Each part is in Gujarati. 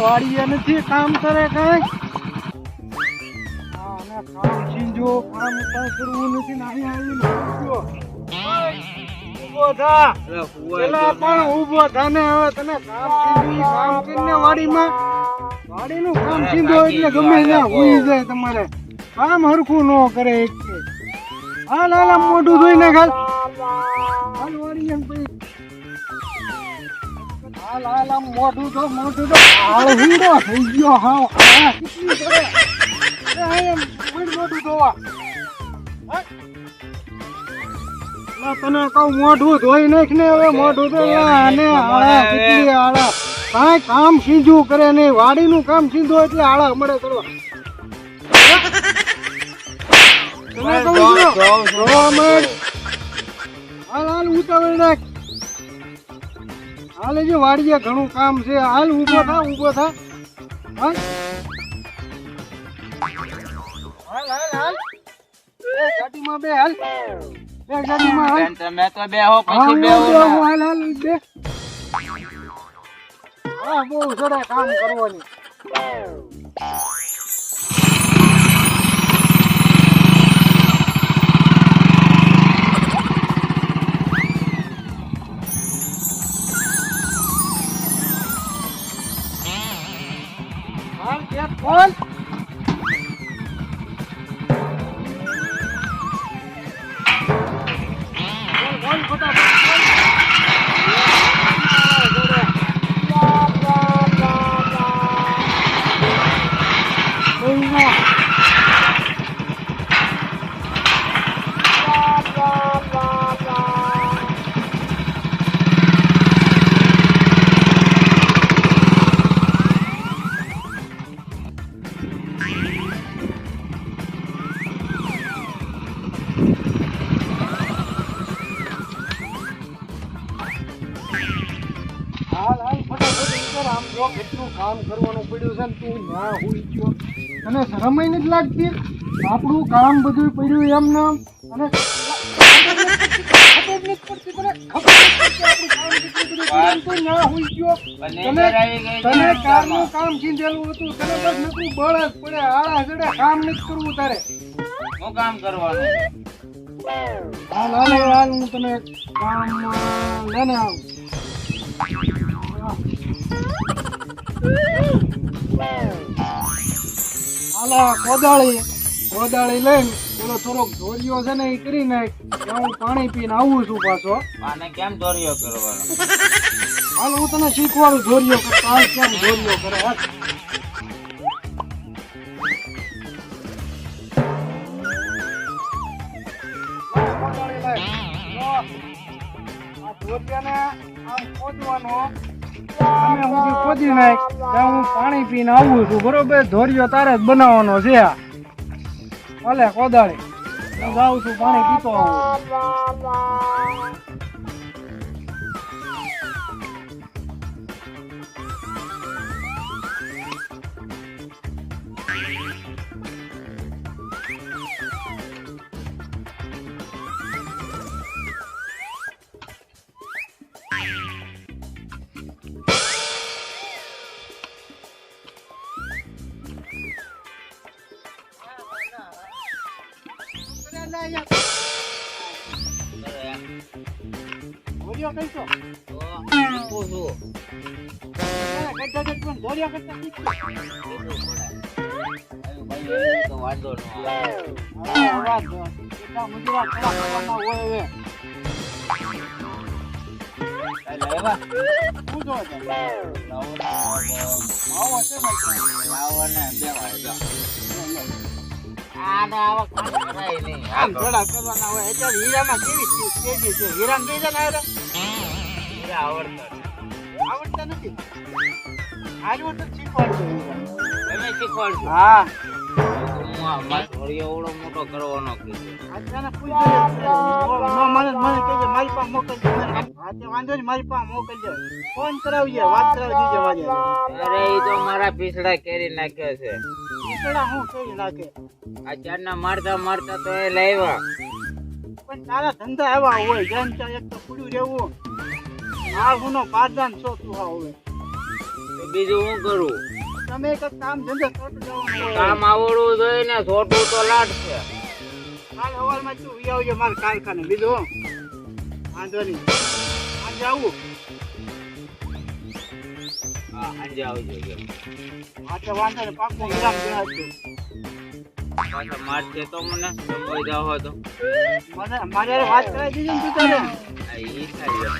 વાડીએ નથી કામ કરે કઈ? કામ છીંજો કામ કરવું નથી નાની અહીંયા ઓય, થા. પેલા પણ ઊભો થા ને હવે તને કામ ઈ કામ કરીને વાડીમાં. વાડીનું કામ હોય એટલે ગમે ત્યાં હુઈ જાય તમારે. કામ હરખું ન કરે એક કે. હાલ હાલ મોઢું ધોઈ નાખ હાલ વાડીએ ને પછી હાલ હાલ આમ મોઢું તો મોઢું તો હાલ હીરો થઈ ગયો હાવ. આ કેટલી કરે અરે આયા મોઢ મોઢું ધોવા. હા? તને કહું મોઢું ધોઈ નાખ ને હવે મોઢું તો આને આળા કેટલી આળા. કાંઈ કામ સીધું કરે નહીં વાડીનું કામ સીધું એટલે આળા મળે કરવા. તને કહું છું હાલ હાલ ઉતાવળ નાખ હાલ જે વાડીએ ઘણું કામ છે. હાલ ઊભો થા ઊભો થા. હાલ. હાલ હાલ હાલ. ગાડીમાં બે હાલ. બે ગાડીમાં હાલ બેન, તમે તો બેહો હા, પછી હું બેહો બે ના. હું હાલ હાલ બે હા બહુ સડા કામ કરવાની હાલ હાલ ફટાફટ ઉતર. આમ જો કેટલું કામ કરવાનું પડ્યું છે ને તું ના હુઈ ગયો નથી લાગતી? આપણું કામ બધું પડ્યું એમ ને? અને કામ હતું. તને બસ બળ જ પડે. આળા જડે કામ નથી કરવું તારે. શું કામ કરવાનું? હાલ હાલ હાલ હું તને કામ લઈને આવું. હાલા કોદાળી કોદાળી લઈને પેલો થોડોક ધોરિયો છે ને એ કરી નાખ હું પાણી પીને આવું છું પાછો આને કેમ દોર્યો કરવાનો હાલ હું તને શીખવાડું ધોરિયો કરતો હાલ કેમ ધોરિયો કરે કોદાળી. ધોરિયાને અમે સુધી ખોદી નાખ, ત્યાં હું પાણી પીને આવું છું, બરોબર? ધોરિયો તારે જ બનાવવાનો છે ભલે કોદાળી હું જાઉં છું, પાણી પીતો આવું. ધોરિયો કઈશો તો શીખું છું. ગઢા પણ ધોરિયો કરતા તો વાંધો ન જો. કેટલા મજૂરા ખરા કરવાના હોય હવે. લાવો ને, આવો છે આમ થોડા કરવાના હોય એટલે હીરામાં કેવી ચીજ છે? હીરામાં કઈ છે ને હીરા આવડતા આવડતા નથી? શીખવાડજો તમે શીખવાડજો. હા. મોટો કરવાનો તો મારા પીસડા કેરી નાખ્યો છે. નીકળા હું કરી નાખે? આ ચારના મારતા મારતા તો એ લાવ્યા પણ તારા ધંધા એવા હોય જેમ ત્યાં એક તો પૂડ્યું રહેવું. આ હુનો પારદાન છો તું હા હવે બીજું હું કરું? તમે એક કામ ધંધો છોટું જવાનું કામ આવડવું જોઈએ ને છોટું તો લાટ છે. કાલ સવારમાં તું આવજો મારા કારખાને. બીજું. વાંધો નહીં. આજે આવું. હા સાંજે આવજો જો. આજે વાંધો નહીં પાકું વિરામ દેવાજો મારશે તો મને જમવા જાવ તો મને મારે વાત કરાવી દીધી ને તું આ ઈ થાય?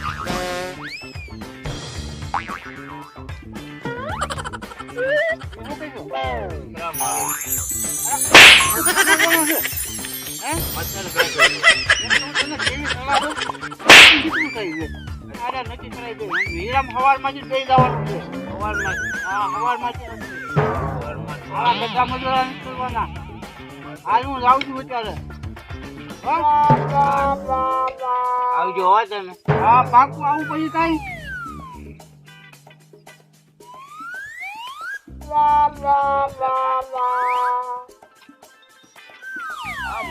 હે? તો હું તને દઉં? નક્કી કરાવી દે. વિરામ સવારમાં જ બેસી જવાનું છે. હા, બધા મજૂરા કરવાના. હું લાવું છું અત્યારે. હો? તમે હા, પાકું આવું પછી કાંઈ?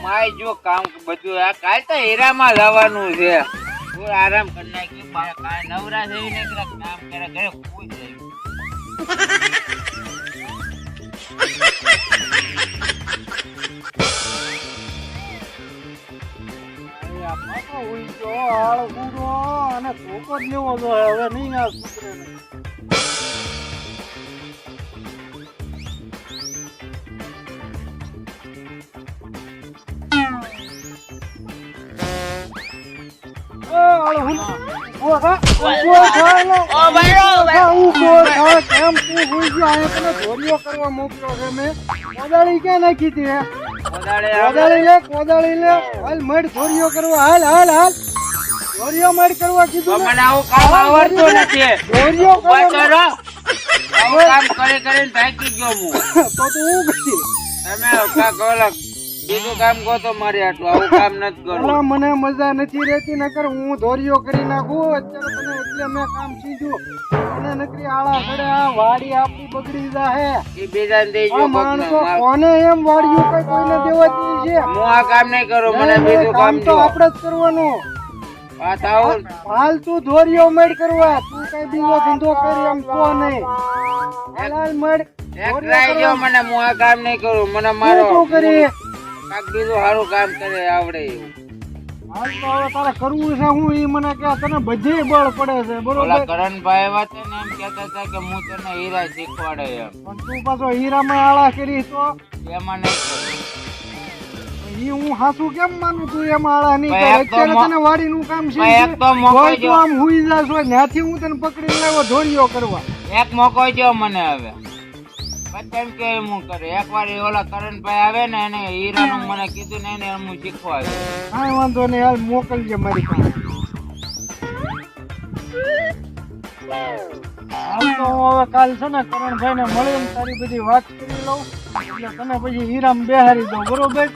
માય જો કામ બધું આ કાલ તો હીરામાં લાવવાનું છે હું આરામ કરી નાખી બા- કાલ નવરા થઈ ને કામ કરે ઘરે ખુશ થઈ ઉલટો આળ બુડો અને કોકો લેવો. હવે નહીં આ છોકરાને. એ, હાળ હું- ઊભો થા, ઊભો થા, લો. ઊભો થા, ઊભો થા. કેમ તું હુઈ ગયો? અહીંયા તને ધોરીઓ કરવા મોકલ્યો છે મેં. કોદાળી ક્યાં નાખી હતી હે? વધારે કોદાળી લે કોદાળી લે હાલ મડ ધોરીઓ કરવા હાલ હાલ હાલ ધોરીઓ મડ કરવા કીધું ને મને આવું કામ આવડતું નથી ધોરીઓ ઊભા કરવા કરો આવું કામ કરી કરીને થાકી ગયો હું તો તું હું કરી તમે કાંઈક ઓલા બીજું કામ કહો તો મારે આટલું આવું કામ નથી કરવું. મને મજા નથી રહેતી નકર હું ધોરીઓ કરી નાખું. અત્યારે મને એટલે મેં કામ સીધું. અને નકરી આળા કરે આ વાડી આપણી બગડી જાહે. એ બેજાન દેજો માણસો કોને એમ વાડીઓ કઈ કોઈને દેવાતી છે? હું આ કામ નહીં કરું મને બીજું કામ તો આપણે જ કરવાનું. આ હાલ ધોરીઓ મેડ કરવા. તું કઈ બીજો ધંધો કરી એમ કો નહીં. હાલ હાલ મેડ એક ટ્રાય જો મને હું આ કામ નહીં કરું મને મારો. શું કરી કાંઈક બીજું સારું કામ કરે આવડે. હાલ તો હવે તારે કરવું છે હું ઈ મને કે તને બધે બળ પડે છે બરોબર? કરણભાઈ એવા છે ને એમ કહેતા હતા કે હું તને હીરા શીખવાડે એમ. પણ તું પાછો હીરામાં આળા કરી તો? એમાં નહીં ઈ હું હાસું કેમ માનું તું એમાં આળા નહીં કરે અત્યારે મો- તને વાડીનું કામ છે એક તો મોકો જો. આમ હુઈ જાશ હોય ત્યાંથી હું તને પકડીને લાવ્યો ધોળીઓ કરવા. એક મોકો જો મને હવે. એમ કે હું કરે? એક વાર એ ઓલા કરણભાઈ આવે ને એને હીરાનું મને કીધું ને એને હું શીખવાડે. કાંઈ વાંધો નહીં, હાલ મોકલજે મારી પાસે. હાલ તો હું હવે કાલ છે ને કરણભાઈ ને મળીને તારી બધી વાત કરી લઉં. એટલે તને પછી હીરામ બેહારી દઉં, બરોબર?